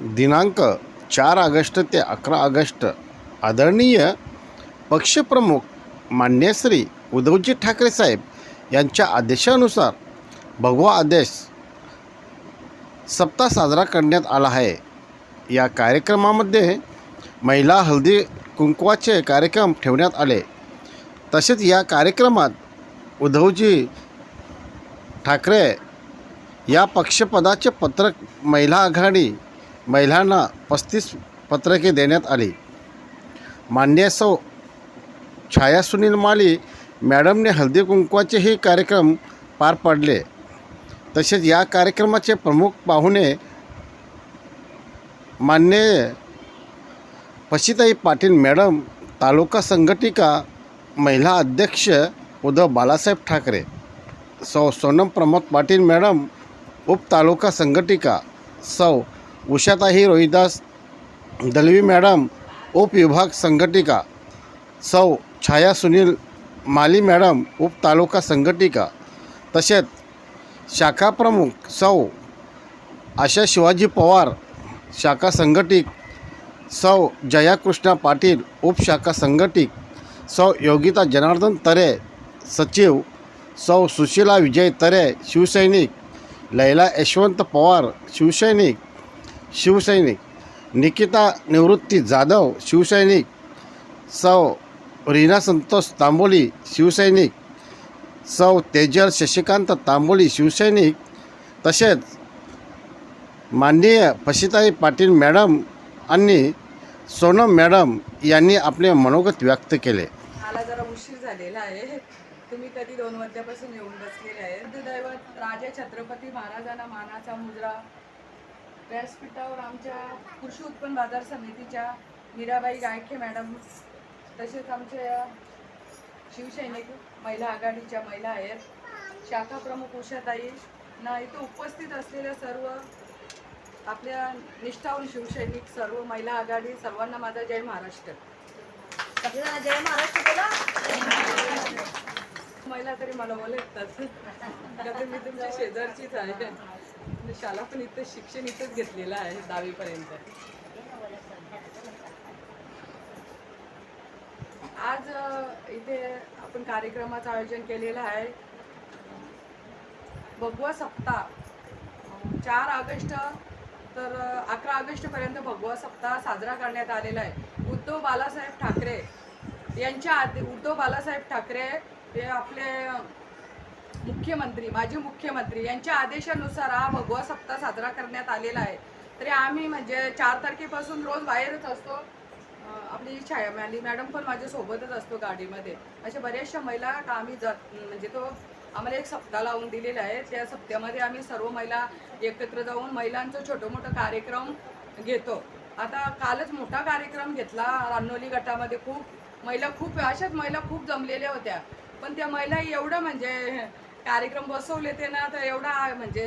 दिनांक चार ऑगस्ट ते अकरा ऑगस्ट. आदरणीय पक्षप्रमुख मान्य श्री उद्धवजी ठाकरे साहेब यांच्या आदेशानुसार भगवा आदेश सप्ताह साजरा करण्यात आला आहे. या कार्यक्रमामध्ये महिला हळदी कुंकवाचे कार्यक्रम ठेवण्यात आले. तसेच या कार्यक्रमात उद्धवजी ठाकरे या पक्षपदाचे पत्रक महिला आघाडी महिलांना पस्तीस पत्रके देण्यात आली. मान्य सौ छाया सुनील माली मॅडमने हळदी कुंकवाचेही कार्यक्रम पार पाडले. तसेच या कार्यक्रमाचे प्रमुख पाहुणे मान्य पशिताई पाटील मॅडम तालुका संघटिका महिला अध्यक्ष उद्धव बालासाहेब ठाकरे सौ सोनम प्रमोद पाटील मॅडम उपतालुका संघटिका सौ उषाताई रोहिदास दलवी मॅडम उपविभाग संघटिका सौ छाया सुनील माली मॅडम उपतालुका संघटिका तसेच शाखा प्रमुख सौ आशा शिवाजी पवार शाखा संघटिक सौ जया कृष्णा पाटील उपशाखा संघटिक सौ योगिता जनार्दन तरे सचिव सौ सुशीला विजय तरे शिवसैनिक लैला यशवंत पवार शिवसैनिक शिवसैनिक निकिता निवृत्ती जाधव शिवसैनिक सौ रीना संतोष तांबोली शिवसैनिक सौ तेजल शशिकांत तांबोली शिवसैनिक तसेच माननीय पशिताई पाटील मॅडम आणि सोनम मॅडम यांनी आपले मनोगत व्यक्त केले. मला जरा उशीर झालेला आहे. तुम्ही कधी दोन वाजल्यापासून येऊन बसलेले आहे दुर्दैवत राजे छत्रपती महाराजांना मानाचा मुजरा व्यासपीठावर आमच्या कृषी उत्पन्न बाजार समितीच्या मीराबाई गायके मॅडम तसेच आमच्या शिवसैनिक महिला आघाडीच्या महिला आहेत शाखा प्रमुख उषाताई ना इथे उपस्थित असलेल्या सर्व आपल्या निष्ठावून शिवसैनिक सर्व महिला आघाडी सर्वांना माझा जय महाराष्ट्र. सगळ्यांना जय महाराष्ट्र बोला. महिला तरी मला बोलतात मी तुमच्या शेजारचीच आहे. शाला पण इथं शिक्षण इथंच घेतलेलं आहे दहावीपर्यंत. आज इथे आपण कार्यक्रमाचं आयोजन केलेलं आहे. भगवा सप्ताह. चार ऑगस्ट तर अकरा ऑगस्टपर्यंत भगवा सप्ताह साजरा करण्यात आलेला आहे. उद्धव बालासाहेब ठाकरे यांच्या आधी उद्धव बालासाहेब ठाकरे हे आपले मुख्यमंत्री माजी मुख्यमंत्री यांच्या आदेशानुसार हा भगवा सप्ताह साजरा करण्यात आलेला आहे. तरी आम्ही म्हणजे चार तारखेपासून रोज बाहेरच असतो. आपली छाया मॅडम पण माझ्यासोबतच असतो गाडीमध्ये. अशा बऱ्याचशा महिला का आम्ही जात म्हणजे तो आम्हाला एक सप्ताह लावून दिलेला आहे. त्या सप्त्यामध्ये आम्ही सर्व महिला एकत्र जाऊन महिलांचं छोटं मोठं कार्यक्रम घेतो. आता कालच मोठा कार्यक्रम घेतला रानोली गटामध्ये खूप. महिला खूप अशाच महिला खूप जमलेल्या होत्या. पण त्या महिला एवढं म्हणजे कार्यक्रम बसवले ते ना तर एवढा म्हणजे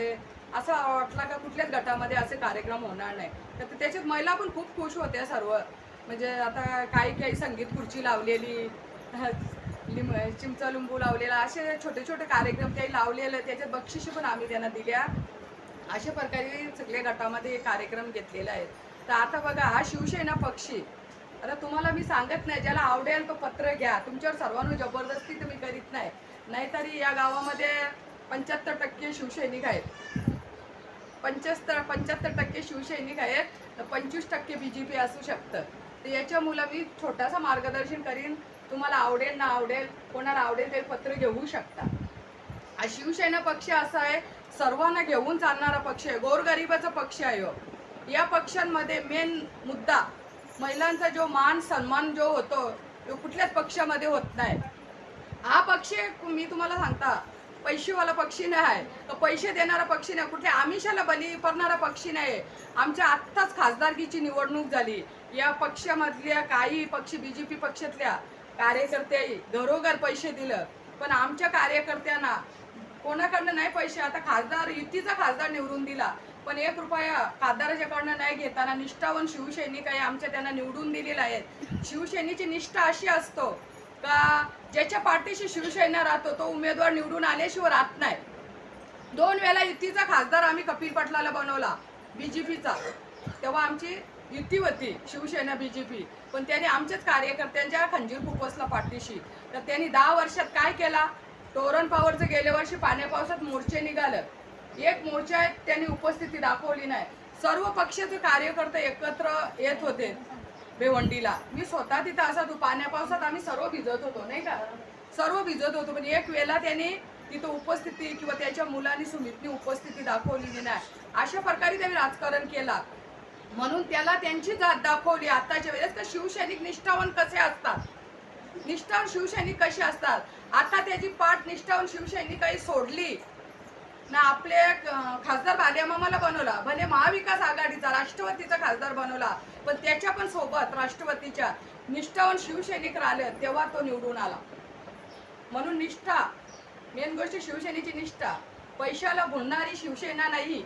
असं वाटला का कुठल्याच गटामध्ये असे कार्यक्रम होणार नाही. तर त्याच्यात महिला पण खूप खुश होत्या सर्व. म्हणजे आता काही काही संगीत खुर्ची लावलेली लिंब चिमचा लिंबू लावलेला असे छोटे छोटे कार्यक्रम काही लावलेले त्याच्यात बक्षिशी पण आम्ही त्यांना दिल्या. अशा प्रकारे सगळ्या गटामध्ये कार्यक्रम घेतलेले आहेत. तर आता बघा हा शिवसेना पक्षी. आता तुम्हाला मी सांगत नाही ज्याला आवडेल तो पत्र घ्या. तुमच्यावर सर्वांना जबरदस्ती तुम्ही करीत नाही. नाहीतरी या गावामध्ये पंच्याहत्तर टक्के शिवसैनिक आहेत. पंच्याहत्तर पंच्याहत्तर टक्के शिवसैनिक आहेत तर पंचवीस टक्के बी जे पी असू शकतं. तर याच्यामुळं मी छोटासा मार्गदर्शन करीन. तुम्हाला आवडेल ना आवडेल कोणाला आवडेल ते पत्र घेऊ शकता. हा शिवसेना पक्ष असा आहे सर्वांना घेऊन चालणारा पक्ष आहे. गोरगरिबाचा पक्ष आहे हो. या पक्षांमध्ये मेन मुद्दा महिलांचा जो मान सन्मान जो होतो तो कुठल्याच पक्षामध्ये होत नाही. हा पक्षी मी तुम्हाला सांगता पैसेवाला पक्षी नाही आहे. तो पैसे देणारा पक्षी नाही. कुठल्या आमिषाला बली पडणारा पक्षी नाही. आमच्या आत्ताच खासदारकीची निवडणूक झाली. या पक्षामधल्या काही पक्षी बी जे पी पक्षातल्या कार्यकर्त्याही घरोघर पैसे दिलं. पण आमच्या कार्यकर्त्यांना कोणाकडनं नाही पैसे? आता खासदार युतीचा खासदार निवडून दिला. पण एक रुपया खासदाराच्याकडनं नाही घेताना निष्ठावन शिवसैनिक आहे आमच्या त्यांना निवडून दिलेला आहे. शिवसेनेची निष्ठा अशी असतो का ज्याच्या पार्टीशी शिवसेना राहतो तो उमेदवार निवडून आल्याशिवाय राहत नाही. दोन वेळा युतीचा खासदार आम्ही कपिल पाटलाला बनवला बीजेपीचा तेव्हा आमची युती होती शिवसेना बीजेपी पण त्यांनी आमच्याच कार्यकर्त्यांच्या खंजीर खुपसला पाठीशी. तर त्यांनी दहा वर्षात काय केला? तोरण पॉवरचं गेल्या वर्षी पाण्या पावसात मोर्चे निघालं. एक मोर्चा त्यांनी उपस्थिती दाखवली नाही. सर्व पक्षाचे कार्यकर्ते एकत्र येत होते. भिवंडीला. मी स्वतः तिथं असा तू पाण्या पावसात आम्ही सर्व भिजत होतो नाही का? सर्व भिजत होतो. पण एक वेळेला त्याने तिथं उपस्थिती किंवा त्याच्या मुलांनी सुमितनी उपस्थिती दाखवलेली नाही अशा प्रकारे त्यांनी राजकारण केला. म्हणून त्याला त्यांची जात दाखवली. आताच्या वेळेस तर शिवसैनिक निष्ठावन कसे असतात? निष्ठावन शिवसैनिक कसे असतात? आता त्याची पाठ निष्ठावन शिवसैनिकांनी सोडली. ना आपले खासदार भालेमामाला बनवला. भले महाविकास आघाडीचा राष्ट्रवादीचा खासदार बनवला पण त्याच्या पण सोबत राष्ट्रवादीच्या निष्ठावान शिवसैनिक राहिले तेव्हा तो निवडून आला. म्हणून निष्ठा मेन गोष्ट शिवसेनेची निष्ठा. पैशाला भुलणारी शिवसेना नाही.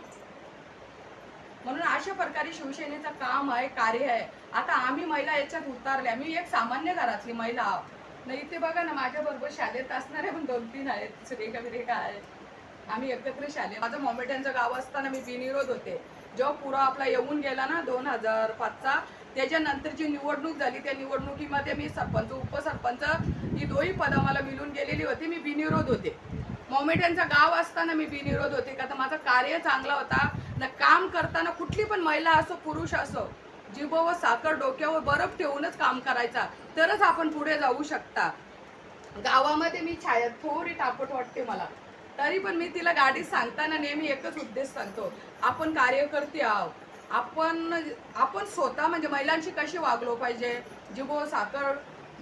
म्हणून अशा प्रकारे शिवसेनेचं काम आहे कार्य आहे. आता आम्ही महिला याच्यात उतारल्या. मी एक सामान्य घरातली महिला आहोत नाही इथे बघा ना माझ्या बरोबर शाळेत असणारे पण दोन तीन आहेत. सुरेखा बिरेखा आहे आम्ही एकत्र शाले माझं मोमेट्यांचं गाव असताना मी बिनविरोध होते. जेव्हा पुरा आपला येऊन गेला ना दोन हजार पाचचा त्याच्यानंतरची निवडणूक झाली. त्या निवडणुकीमध्ये मी सरपंच उपसरपंच ही दोन्ही पदं मला मिळून गेलेली होती. मी बिनविरोध होते. मॉमेट्यांचं गाव असताना मी बिनविरोध होते. का तर माझं कार्य चांगला होता. ना काम करताना कुठली पण महिला असो पुरुष असो जिभो व साखर डोक्यावर बरफ ठेवूनच काम करायचा. तरच आपण पुढे जाऊ शकता. गावामध्ये मी छाया थोडी टापट वाटते मला. तरी पण मी तिला गाडी सांगताना नेहमी एकच उद्देश सांगतो आपण कार्यकर्ते आहोत. आपण आपण स्वतः म्हणजे महिलांशी कशी वागलो पाहिजे? जिबो साखर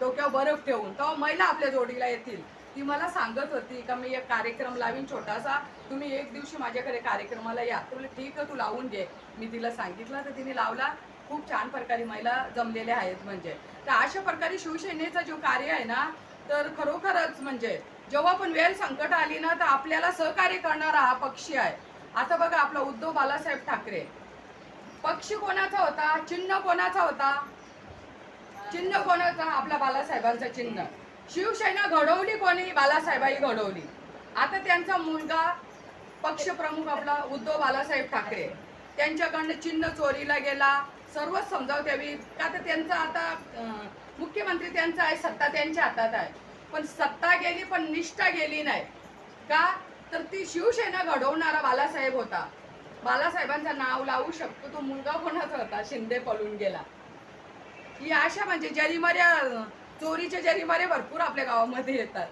डोक्यावर बरफ ठेवून. तेव्हा महिला आपल्या जोडीला येतील. ती मला सांगत होती का मी एक कार्यक्रम लावीन छोटासा. तुम्ही एक दिवशी माझ्याकडे कार्यक्रमाला या. तुला ठीक आहे तू लावून घे. मी तिला सांगितलं तर तिने लावला. खूप छान प्रकारे महिला जमलेल्या आहेत म्हणजे. तर अशा प्रकारे शिवसेनेचा जो कार्य आहे ना तर खरोखरच म्हणजे जेव्हा पण वेळ संकट आली ना तर आपल्याला सहकार्य करणारा हा पक्षी आहे. आता बघा आपला उद्धव बालासाहेब ठाकरे. पक्षी कोणाचा होता? चिन्ह कोणाचा होता? चिन्ह कोणाचा? आपला बालासाहेबांचा चिन्ह. शिवसेना घडवली कोणी? बालासाहेबाई घडवली. आता त्यांचा मुलगा पक्षप्रमुख आपला उद्धव बालासाहेब ठाकरे. त्यांच्याकडनं चिन्ह चोरीला गेला. सर्वच समजावत्यावी का तर त्यांचं आता मुख्यमंत्री त्यांचा आहे सत्ता त्यांच्या हातात आहे. पण सत्ता गेली पण निष्ठा गेली नाही. का? तर ती शिवसेना घडवणारा बालासाहेब होता. बालासाहेबांचं नाव लावू शकतो तो मुलगा कोणाचा होता? शिंदे पळून गेला. ही अशा म्हणजे जरीमाऱ्या चोरीच्या जरीमारे भरपूर आपल्या गावामध्ये येतात.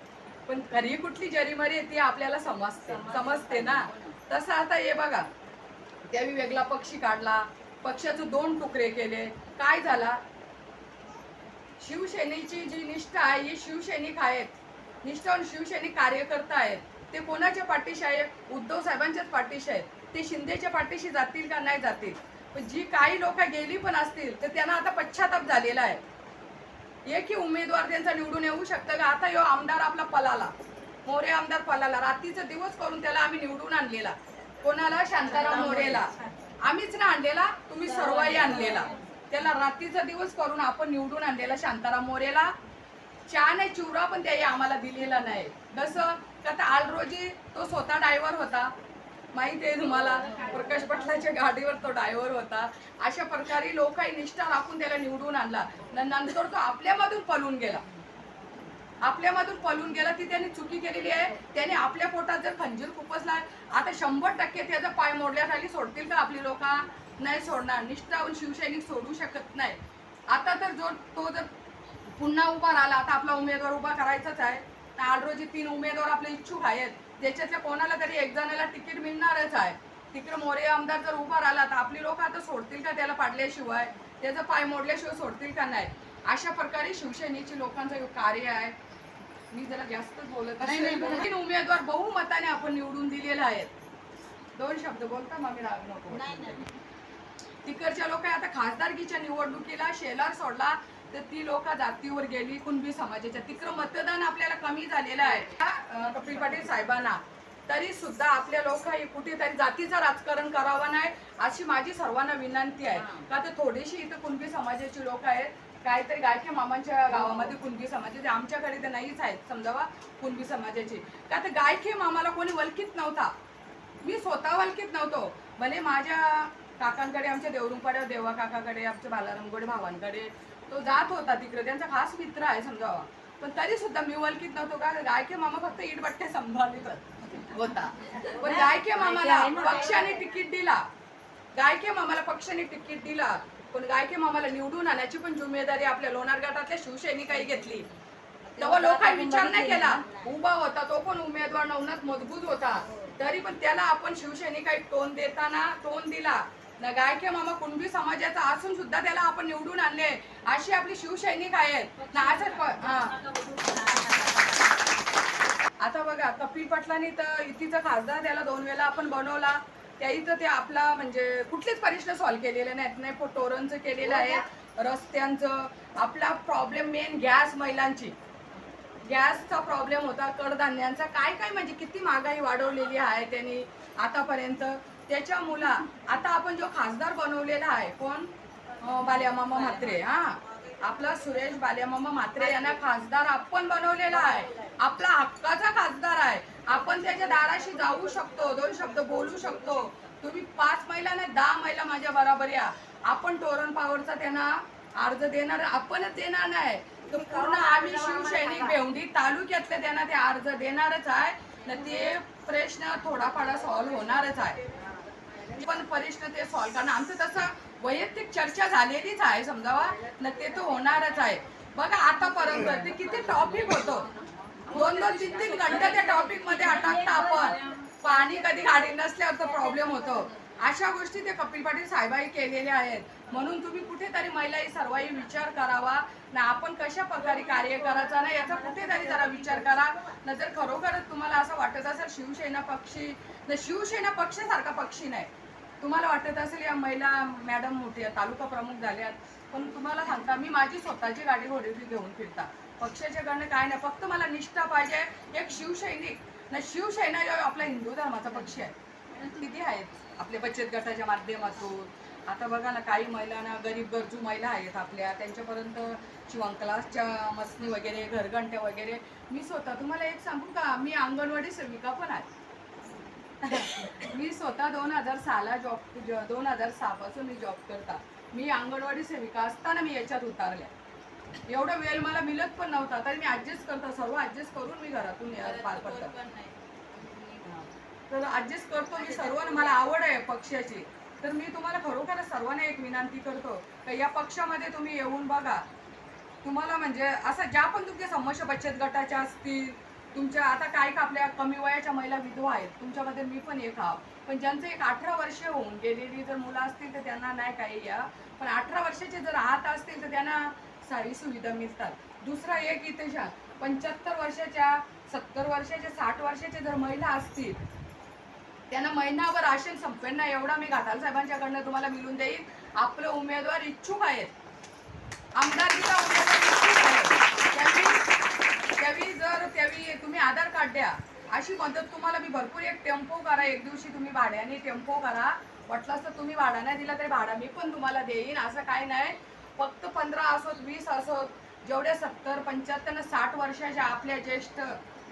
पण खरी कुठली जरीमारी आहे ती आपल्याला समजते समजते ना? तसं आता हे बघा. त्यावेळी वेगळा पक्षी काढला. पक्षाचे दोन तुकडे केले. काय झाला? शिवसेनेची जी निष्ठा आहे ही शिवसैनिक आहेत. निष्ठावून शिवसैनिक कार्यकर्ता आहेत. ते कोणाच्या पाठीशी आहेत उद्धव साहेबांच्याच पाठीशी आहेत. ते शिंदेच्या पाठीशी जातील का नाही जातील? पण जी काही लोक गेली पण असतील तर त्यांना आता पश्चाताप झालेला आहे. एकही उमेदवार त्यांचा निवडून येऊ शकतं का? आता यो आमदार आपला पलाला. मोरे आमदार पलाला. रात्रीचा दिवस करून त्याला आम्ही निवडून आणलेला. कोणाला? शांताराम मोरेला. आम्हीच ना आणलेला तुम्ही सर्वही आणलेला. त्याला रात्रीचा दिवस करून आपण निवडून आणलेला शांताराम मोरेला. चहा नाही चिवडा पण त्याही आम्हाला दिलेला नाही. जसं का तर आल रोजी तो स्वतः ड्रायव्हर होता. माहिती आहे तुम्हाला प्रकाश पटलाच्या गाडीवर तो ड्रायव्हर होता. अशा प्रकारे लोकांनी निष्ठा राखून त्याला निवडून आणला. नंतर तो आपल्यामधून पळून गेला. आपल्यामधून पळून गेला ती त्यांनी चुकी केलेली आहे. त्याने आपल्या पोटात जर खंजीर खुपसला आता शंभर टक्के त्याचा पाय मोडल्याखाली सोडतील का आपली लोक? नाही सोडणार. निष्ठावून शिवसैनिक सोडू शकत नाही. आता तर जो तो जर पुन्हा उभा राहिला आता आपला उमेदवार उभा करायचाच आहे. तर आठ रोजी तीन उमेदवार आपले इच्छुक आहेत. त्याच्यातल्या कोणाला तरी एक जणाला तिकीट मिळणारच आहे. तिकडे मोरे आमदार जर उभा राहिला तर आपली लोक आता सोडतील का त्याला पाडल्याशिवाय? त्याचा पाय मोडल्याशिवाय सोडतील का नाही? अशा प्रकारे शिवसेनेची लोकांचं कार्य आहे. मी जरा जास्तच बोलत. तीन उमेदवार बहुमताने आपण निवडून दिलेले आहेत. दोन शब्द बोलता मग मी राग नको. तिकडच्या लोक आता खासदारकीच्या निवडणुकीला शेलार सोडला तर ती लोक जातीवर गेली कुणबी समाजाच्या. तिकडं मतदान आपल्याला कमी झालेलं आहे. कपिल पाटील साहेबांना. तरी सुद्धा आपल्या लोक कुठेतरी जातीचं राजकारण करावं नाही अशी माझी सर्वांना विनंती आहे. का तर थोडीशी इथं कुणबी समाजाची लोक आहेत. काहीतरी गायके मामांच्या गावामध्ये कुणबी समाजाचे आमच्याकडे तर नाहीच आहेत समजावा कुणबी समाजाची. का तर गायके मामाला कोणी वलकीत नव्हता. मी स्वतः वलकीत नव्हतो. भले माझ्या काकांकडे आमच्या देवरुंपाड्यावर देवा काकाकडे आमच्या बालारामगोडे भावांकडे तो जात होता तिकडे. त्यांचा खास मित्र आहे समजावा. पण तरी सुद्धा मी वलकीत नव्हतो का? गायके मामा फक्त इटबट्टे संभाळीत होता. पण गायके मामाला पक्षाने तिकीट दिला. गायके मामाला पक्षाने तिकीट दिला. पण गायके मामाला निवडून आणण्याची पण जिम्मेदारी आपल्या लोणार गटातल्या शिवसैनिकांनी घेतली. तेव्हा लोकांनी विचार नाही केला. उभा होता तो पण उमेदवार नवनाथ मजबूत होता. तरी पण त्याला आपण शिवसैनिकांनी टोन देताना टोन दिला. गायके मामा कुणबी समाजाचा असून सुद्धा त्याला आपण निवडून आणले अशी आपली शिवसैनिक आहेत ना हा. आता बघा कपिल पाटलांनी तर इथीचा खासदार त्याला दोन वेळा आपण बनवला. त्याही तर ते आपला म्हणजे कुठलेच प्रश्न सॉल्व्ह केलेले नाहीत. नाही टोरणचं केलेलं आहे रस्त्यांचं. आपला प्रॉब्लेम मेन गॅस महिलांची. गॅसचा प्रॉब्लेम होता कडधान्यांचा. काय काय म्हणजे किती महागाई वाढवलेली आहे त्यांनी आतापर्यंत. त्याच्या मुला आता आपण जो खासदार बनवलेला आहे कोण? बाल्यामामा म्हात्रे. हा. आपला सुरेश बाल्यामामा म्हात्रे यांना खासदार आपण बनवलेला आहे. आपला हक्काचा खासदार आहे. आपण त्याच्या दाराशी जाऊ शकतो दोन शब्द बोलू शकतो. तुम्ही पाच महिला नाही दहा महिला माझ्या बरोबर या. आपण तोरण पावरचा त्यांना अर्ज देणार आपणच देणार नाही. तर पूर्ण आम्ही शिवसैनिक भेवंडी तालुक्यातले त्यांना ते अर्ज देणारच आहे. न ते प्रश्न थोडाफार सॉल्व्ह होणारच आहे. पण प्रश्न ते सॉल्व कारण. आमचं तसं वैयक्तिक चर्चा झालेलीच आहे समजावा न ते तर होणारच आहे. बघा आतापर्यंत ते किती टॉपिक होतो. दोन दोन तीन तीन घंटे त्या टॉपिकमध्ये अटकता आपण. पाणी कधी गाडी नसल्यावर तर प्रॉब्लेम होतो. अशा गोष्टी ते कपिल पाटील साहेबांनी केलेल्या आहेत. म्हणून तुम्ही कुठेतरी महिलाही सर्वांनी विचार करावा. ना आपण कशा प्रकारे कार्य करायचा ना याचा कुठेतरी जरा विचार करा. ना जर खरोखरच तुम्हाला असं वाटत असेल शिवसेना पक्षी न शिवसेना पक्षासारखा पक्षी नाही. तुम्हाला वाटत असेल या महिला मॅडम मोठ्या तालुका प्रमुख झाल्यात पण तुम्हाला सांगता मी माझी स्वतःची गाडी घोडी घेऊन फिरता. पक्षाच्या कडनं काय नाही फक्त मला निष्ठा पाहिजे. एक शिवसैनिक ना शिवसेना हा आपला हिंदू धर्माचा पक्ष आहे. किती आहेत? आपल्या बचत गटाच्या माध्यमातून. आता बघा ना काही महिलांना गरीब गरजू महिला आहेत आपल्या. त्यांच्यापर्यंत शिवणक्लासच्या मसनी वगैरे घरघंट्या वगैरे. मी स्वतः तुम्हाला एक सांगू का? मी अंगणवाडी सेविका पण आहे. मी स्वतः दोन हजार सहाला जॉब दोन हजार सहापासून मी जॉब करता. मी अंगणवाडी सेविका असताना मी याच्यात उतारल्या. एवढा वेळ मला मिळत पण नव्हता तरी मी ऍडजस्ट करतो सर्व ऍडजस्ट करून मी घरातून पार पडतो तर ऍडजस्ट करतो मी सर्वांना मला आवड आहे पक्षाची. तर मी तुम्हाला खरोखर सर्वांना एक विनंती करतो का या पक्षामध्ये तुम्ही येऊन बघा. तुम्हाला म्हणजे असं ज्या पण तुमच्या समस्या बचत गटाच्या असतील तुमच्या आता काय का आपल्या कमी वयाच्या महिला विधवा आहेत तुमच्यामध्ये मी पण एक आहो. पण ज्यांचं एक अठरा वर्ष होऊन गेलेली जर मुलं असतील तर त्यांना नाही काही या. पण अठरा वर्षाचे जर आहात असतील तर त्यांना सारी सुविधा मिळतात. दुसरा एक इथे शा पंच्याहत्तर वर्षाच्या सत्तर वर्षाच्या साठ वर्षाच्या जर महिला असतील त्यांना महिनाभर राशन संपेल ना एवढा मी घाटाल साहेबांच्याकडनं तुम्हाला मिळून देईल आपलं उमेदवार इच्छुक आहेत. आमदारकीचा उमेदवार इच्छुक आहे. त्यावेळी जर त्यावेळी तुम्ही आधार कार्ड द्या अशी मदत तुम्हाला मी भरपूर एक टेम्पो करा एक दिवशी तुम्ही भाड्याने टेम्पो करा. वाटलंच तर तुम्ही भाडा नाही दिला तरी भाडा मी पण तुम्हाला देईन असं काही नाही. फक्त पंधरा असोत वीस असोत जेवढ्या सत्तर पंच्याहत्तर साठ वर्षाच्या आपल्या ज्येष्ठ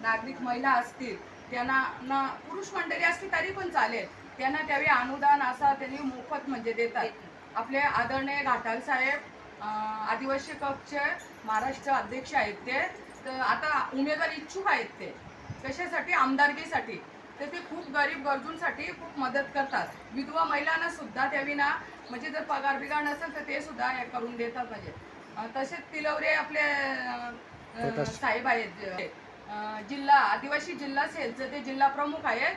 नागरिक महिला असतील त्यांना ना पुरुष मंडळी असतील तरी पण चालेल. त्यांना त्यावेळी अनुदान असा त्यांनी मोफत म्हणजे देतात. आपले आदरणीय घाटाल साहेब आदिवासी कक्ष महाराष्ट्र अध्यक्ष आहेत ते. आता उमेदवार इच्छुक आहेत ते. कशासाठी? आमदारकीसाठी. तर ते खूप गरीब गरजूंसाठी खूप मदत करतात. विधवा महिलांना सुद्धा त्यावेळी ना म्हणजे जर पगार बिगार नसेल तर ते सुद्धा हे करून देतात म्हणजे. तसेच तिलवरे आपले साहेब आहेत जिल्हा आदिवासी जिल्हा सेलचे ते जिल्हा प्रमुख आहेत.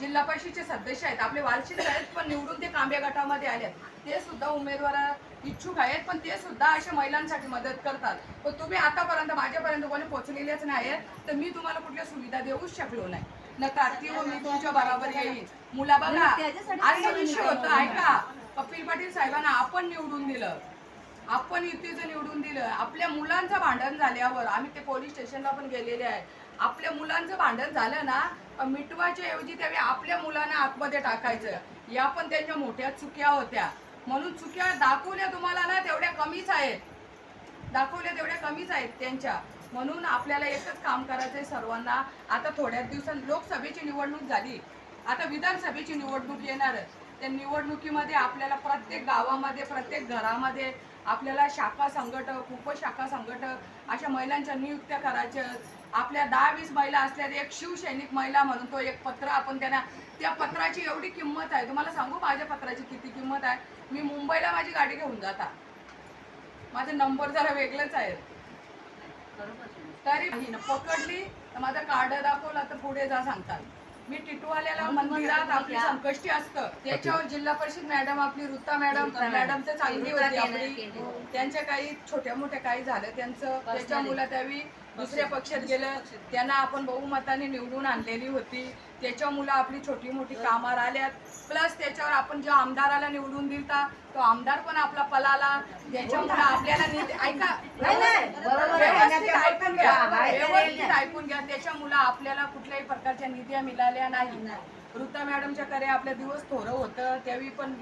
जिल्हा परिषदेचे सदस्य आहेत. आपले वालशीत आहेत पण निवडून ते कांबे गटामध्ये आले ते सुद्धा उमेदवार इच्छुक आहेत पण ते सुद्धा अशा महिलांसाठी मदत करतात. पण तुम्ही आतापर्यंत माझ्यापर्यंत कोणी पोहोचलेलेच नाही तर मी तुम्हाला कुठल्या सुविधा देऊच शकलो नाही. नका ती हो मी तुमच्या बरोबर येईल मुला बघा असा विषय होता ऐका. कपिल पाटील साहेबांना आपण निवडून दिलं. आपण युतीचं निवडून दिलं. आपल्या मुलांचं भांडण झाल्यावर आम्ही ते पोलीस स्टेशनला पण गेलेले आहे. आपल्या मुलांचं भांडण झालं ना मिटवायच्या ऐवजी त्यावेळी आपल्या मुलांना आतमध्ये टाकायचं. या पण त्यांच्या मोठ्या चुक्या होत्या. म्हणून चुक्या दाखवल्या तुम्हाला ना तेवढ्या कमीच आहेत. दाखवल्या तेवढ्या कमीच आहेत त्यांच्या. म्हणून आपल्याला एकच काम करायचंय सर्वांना. आता थोड्याच दिवसात लोकसभेची निवडणूक झाली. आता विधानसभेची निवडणूक येणार त्या निवडणुकीमध्ये आपल्याला प्रत्येक गावामध्ये प्रत्येक घरामध्ये आपल्याला शाखा संघटक उपशाखा संघटक अशा महिलांच्या नियुक्त्या करायच्या आपल्या दहा वीस महिला असल्या एक शिवसैनिक महिला म्हणून तो एक पत्र आपण त्यांना त्या पत्राची एवढी किंमत आहे. तुम्हाला सांगू माझ्या पत्राची किती किंमत आहे? मी मुंबईला माझी गाडी घेऊन जाता. माझा नंबर जरा वेगळंच आहे. तरी पकडली तर माझा कार्ड दाखवला तर पुढे जा सांगतात. मी टिटूवाल्याला मंदिरात आपली संकष्टी असतं. त्याच्यावर जिल्हा परिषद मॅडम आपली रुता मॅडम मॅडम. तर चांगली होती आपली. त्यांच्या काही छोट्या मोठ्या काही झालं त्यांचं त्याच्या मुला त्यावेळी दुसऱ्या पक्षात गेलं त्यांना आपण बहुमताने निवडून आणलेली होती. त्याच्या मुलं आपली छोटी मोठी कामावर आल्यात. प्लस त्याच्यावर आपण जो आमदाराला निवडून दिलता तो आमदार पण आपला पलाला. त्याच्यामुळे आपल्याला नीट ऐका व्यवस्थित ऐकून घ्या. व्यवस्थित ऐकून घ्या. त्याच्या मुलं आपल्याला कुठल्याही प्रकारच्या निधी मिळाल्या नाही. ऋता मॅडमच्या कडे आपल्या दिवस थोडं होतं. त्यावेळी पण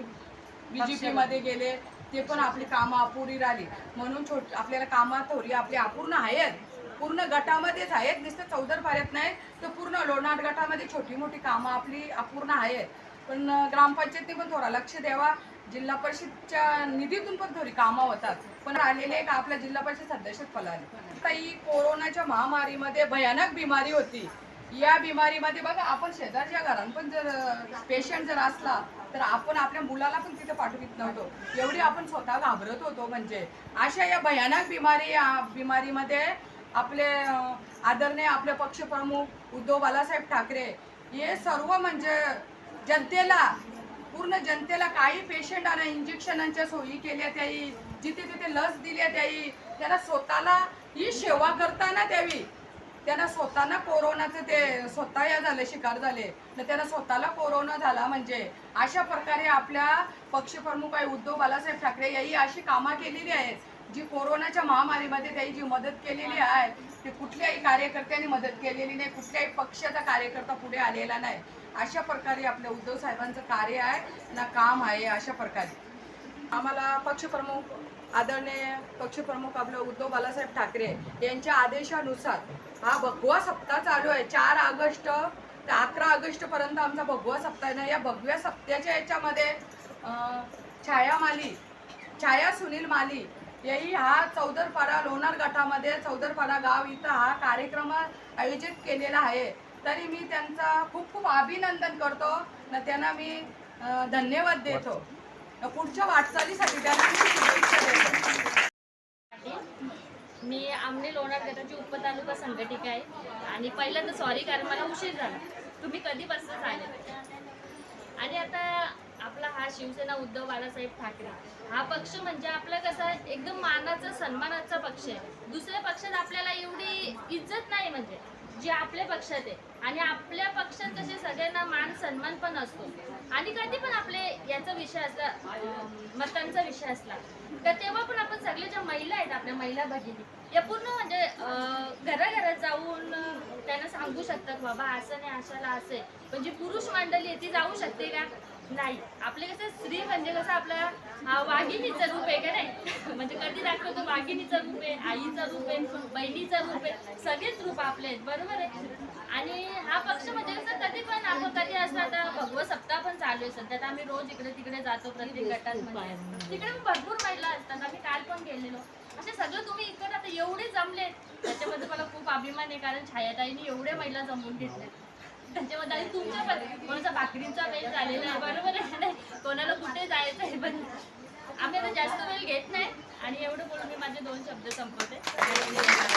बीजेपी मध्ये गेले. ते पण आपली कामं अपुरी राहिली. म्हणून छोट आपल्याला कामं थोडी आपली अपूर्ण आहेत. पूर्ण गटामध्येच आहेत. नुसतं चौदर भारत नाही तर पूर्ण लोणार गटामध्ये छोटी मोठी कामं आपली अपूर्ण आहेत. पण अं, ग्रामपंचायतने पण थोडा लक्ष द्यावा. जिल्हा परिषदच्या निधीतून पण थोडी कामं होतात. पण आलेले का आपल्या जिल्हा परिषद सदस्यच फलाले ही कोरोनाच्या महामारीमध्ये भयानक बिमारी होती. या बिमारीमध्ये बघा आपण शेजारच्या घरात पण जर पेशंट जर असला तर आपण आपल्या मुलाला पण तिथे पाठवित नव्हतो. एवढी आपण स्वतः घाबरत होतो म्हणजे. अशा या भयानक बिमारी या बिमारीमध्ये आपले आदरणीय आपले पक्षप्रमुख उद्धव बालासाहेब ठाकरे हे सर्व म्हणजे जनतेला पूर्ण जनतेला काही पेशंट आणि इंजेक्शनांच्या सोयी केल्या त्याही जिथे तिथे लस दिल्या त्याही. त्यांना स्वतःला ही सेवा करताना द्यावी. त्यांना स्वतःना कोरोनाचं ते स्वतः या झाले शिकार झाले. न त्यांना स्वतःला कोरोना झाला म्हणजे अशा प्रकारे आपल्या पक्षप्रमुख आहे उद्धव बालासाहेब ठाकरे यांनी अशी कामं केलेली आहेत. जी कोरोनाच्या महामारीमध्ये त्यांनी जी मदत केलेली आहे ते कुठल्याही कार्यकर्त्यांनी मदत केलेली नाही कुठल्याही पक्षाचा कार्यकर्ता पुढे आलेला नाही. अशा प्रकारे आपल्या उद्धव साहेबांचं कार्य आहे ना काम आहे अशा प्रकारे. आम्हाला पक्षप्रमुख आदरणीय पक्षप्रमुख आपलं उद्धव बालासाहेब ठाकरे यांच्या आदेशानुसार हा भगवा सप्ताह चालू आहे. चार ऑगस्ट ते अकरा ऑगस्टपर्यंत आमचा भगवा सप्ताह आहे या भगव्या सप्त्याच्या याच्यामध्ये अं, छाया माली छाया सुनील माली याही हा चौदरपाडा लोणार गटामध्ये चौदरपाडा गाव इथं हा कार्यक्रम आयोजित केलेला आहे. तरी मी त्यांचा खूप खूप अभिनंदन करतो. न त्यांना मी धन्यवाद देतो. पुढच्या वाटचालीसाठी त्यांना मी शुभेच्छा देतो. मी आमने लोणार गटाची उपतालुका संघटिका आहे. आणि पहिल्यांदा सॉरी कारण मला उशीर झाला. तुम्ही कधीपासून आले आणि आता आपला हा शिवसेना उद्धव बाळासाहेब ठाकरे. हा पक्ष म्हणजे आपला कसा एकदम मानाचा सन्मानाचा पक्ष आहे. दुसऱ्या पक्षात आपल्याला एवढी इज्जत नाही म्हणजे जी आपल्या पक्षात आहे. आणि आपल्या पक्षात कसे सगळ्यांना मान सन्मान पण असतो. आणि कधी पण आपले याचा विषय असला मतांचा विषय असला तर तेव्हा पण आपण सगळे ज्या महिला आहेत आपल्या महिला भगिनी या पूर्ण म्हणजे घराघरात जाऊन त्यांना सांगू शकतात बाबा असं नाही अशाला असे पण जी पुरुष मंडळी आहे ती जाऊ शकते का? नाही. आपले कसं स्त्री म्हणजे कसं आपला हा वाघिणीचं रूप आहे का नाही? म्हणजे कधी दाखवतो वाघिणीचं रूप आहे आईचं रूप आहे बहिणीचं रूप आहे सगळेच रूप आपले आहेत. बरोबर आहे? आणि हा पक्ष म्हणजे कसं कधी पण आपण कधी असं आता भगवत सप्ताह पण चालू आहे. सध्या आम्ही रोज इकडे तिकडे जातो प्रत्येक गटांमध्ये तिकडे पण भरपूर महिला असतात. आम्ही काल पण गेलेलो. असे सगळं तुम्ही इकडे आता एवढे जमले त्याच्यामध्ये मला खूप अभिमान आहे कारण छायाताईने एवढ्या महिला जमवून घेतल्या त्याच्यामध्ये आणि तुमच्या पण कोणाचा भाकरींचा वेळ झालेला आहे बरोबर आहे नाही कोणाला कुठे जायचं आहे पण आम्ही आता जास्त वेळ घेत नाही आणि एवढं बोलून मी माझे दोन शब्द संपवते.